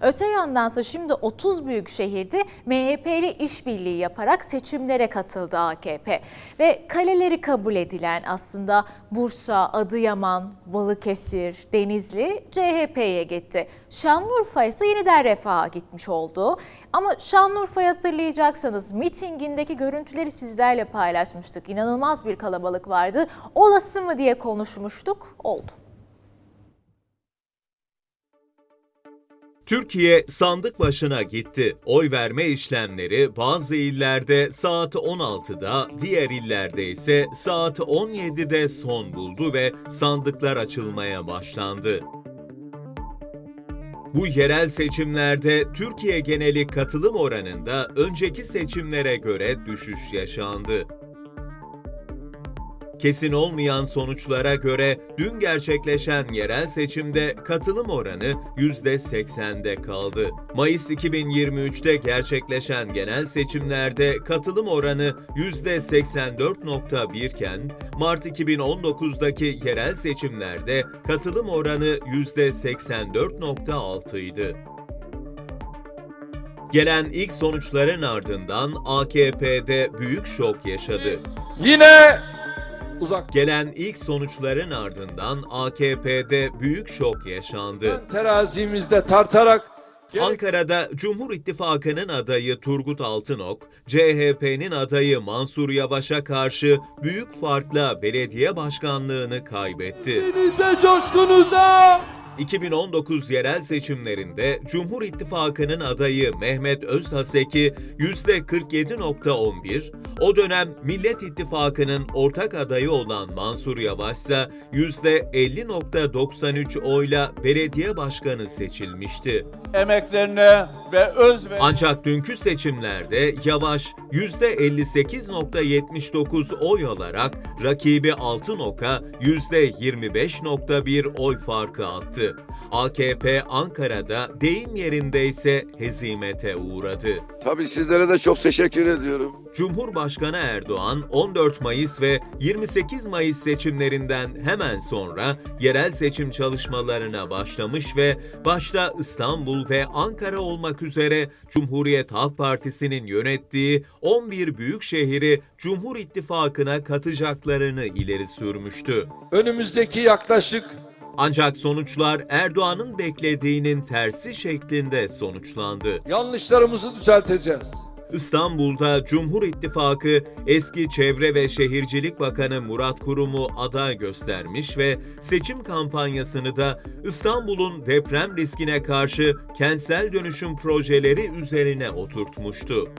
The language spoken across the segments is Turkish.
Öte yandansa şimdi 30 büyük şehirde MHP ile işbirliği yaparak seçimlere katıldı AKP. Ve kaleleri kabul edilen aslında Bursa, Adıyaman, Balıkesir, Denizli CHP'ye gitti. Şanlıurfa ise yeniden refaha gitmiş oldu. Ama Şanlıurfa'yı hatırlayacaksanız mitingindeki görüntüleri sizlerle paylaşmıştık. İnanılmaz bir kalabalık vardı. Olası mı diye konuşmuştuk. Oldu. Türkiye sandık başına gitti. Oy verme işlemleri bazı illerde saat 16'da, diğer illerde ise saat 17'de son buldu ve sandıklar açılmaya başlandı. Bu yerel seçimlerde Türkiye geneli katılım oranında önceki seçimlere göre düşüş yaşandı. Kesin olmayan sonuçlara göre dün gerçekleşen yerel seçimde katılım oranı %80'de kaldı. Mayıs 2023'te gerçekleşen genel seçimlerde katılım oranı %84.1 iken Mart 2019'daki yerel seçimlerde katılım oranı %84.6 idi. Gelen ilk sonuçların ardından AKP'de büyük şok yaşadı. Yine uzak Gelen ilk sonuçların ardından AKP'de büyük şok yaşandı. terazimizde tartarak Ankara'da Cumhur İttifakı'nın adayı Turgut Altınok, CHP'nin adayı Mansur Yavaş'a karşı büyük farkla belediye başkanlığını kaybetti. Denize coşkunuza 2019 yerel seçimlerinde Cumhur İttifakı'nın adayı Mehmet Özhaseki %47.11, o dönem Millet İttifakı'nın ortak adayı olan Mansur Yavaş ise %50.93 oyla belediye başkanı seçilmişti. emeklerine ve öz ve Ancak dünkü seçimlerde Yavaş %58.79 oy alarak rakibi Altınok'a %25.1 oy farkı attı. AKP Ankara'da deyim yerinde ise hezimete uğradı. Tabii sizlere de çok teşekkür ediyorum. Cumhurbaşkanı Erdoğan 14 Mayıs ve 28 Mayıs seçimlerinden hemen sonra yerel seçim çalışmalarına başlamış ve başta İstanbul ve Ankara olmak üzere Cumhuriyet Halk Partisi'nin yönettiği 11 büyük şehri Cumhur İttifakı'na katacaklarını ileri sürmüştü. önümüzdeki yaklaşık Ancak sonuçlar Erdoğan'ın beklediğinin tersi şeklinde sonuçlandı. yanlışlarımızı düzelteceğiz. İstanbul'da Cumhur İttifakı eski Çevre ve Şehircilik Bakanı Murat Kurum'u aday göstermiş ve seçim kampanyasını da İstanbul'un deprem riskine karşı kentsel dönüşüm projeleri üzerine oturtmuştu.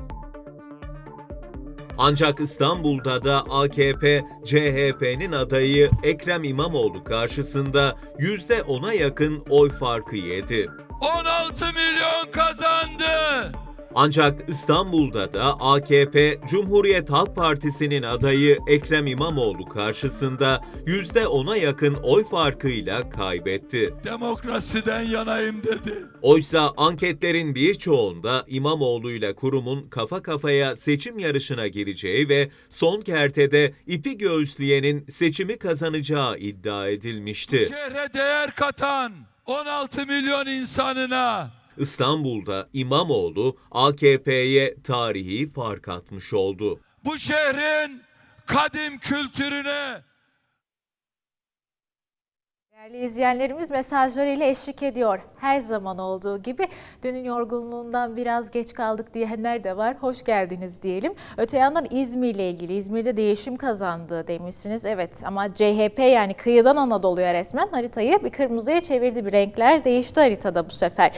Ancak İstanbul'da da AKP, CHP'nin adayı Ekrem İmamoğlu karşısında %10'a yakın oy farkı yedi. 16 milyon kazandı. Ancak İstanbul'da da AKP, Cumhuriyet Halk Partisi'nin adayı Ekrem İmamoğlu karşısında %10'a yakın oy farkıyla kaybetti. Demokrasiden yanayım dedi. Oysa anketlerin birçoğunda İmamoğlu ile kurumun kafa kafaya seçim yarışına gireceği ve son kertede ipi göğüsleyenin seçimi kazanacağı iddia edilmişti. Şehre değer katan 16 milyon insanına İstanbul'da İmamoğlu AKP'ye tarihi fark atmış oldu. bu şehrin kadim kültürüne Değerli izleyenlerimiz mesajlarıyla eşlik ediyor. Her zaman olduğu gibi dünün yorgunluğundan biraz geç kaldık diyenler de var. Hoş geldiniz diyelim. Öte yandan İzmir ile ilgili İzmir'de değişim kazandı demişsiniz. Evet ama CHP yani kıyıdan Anadolu'ya resmen haritayı bir kırmızıya çevirdi. Bir renkler değişti haritada bu sefer.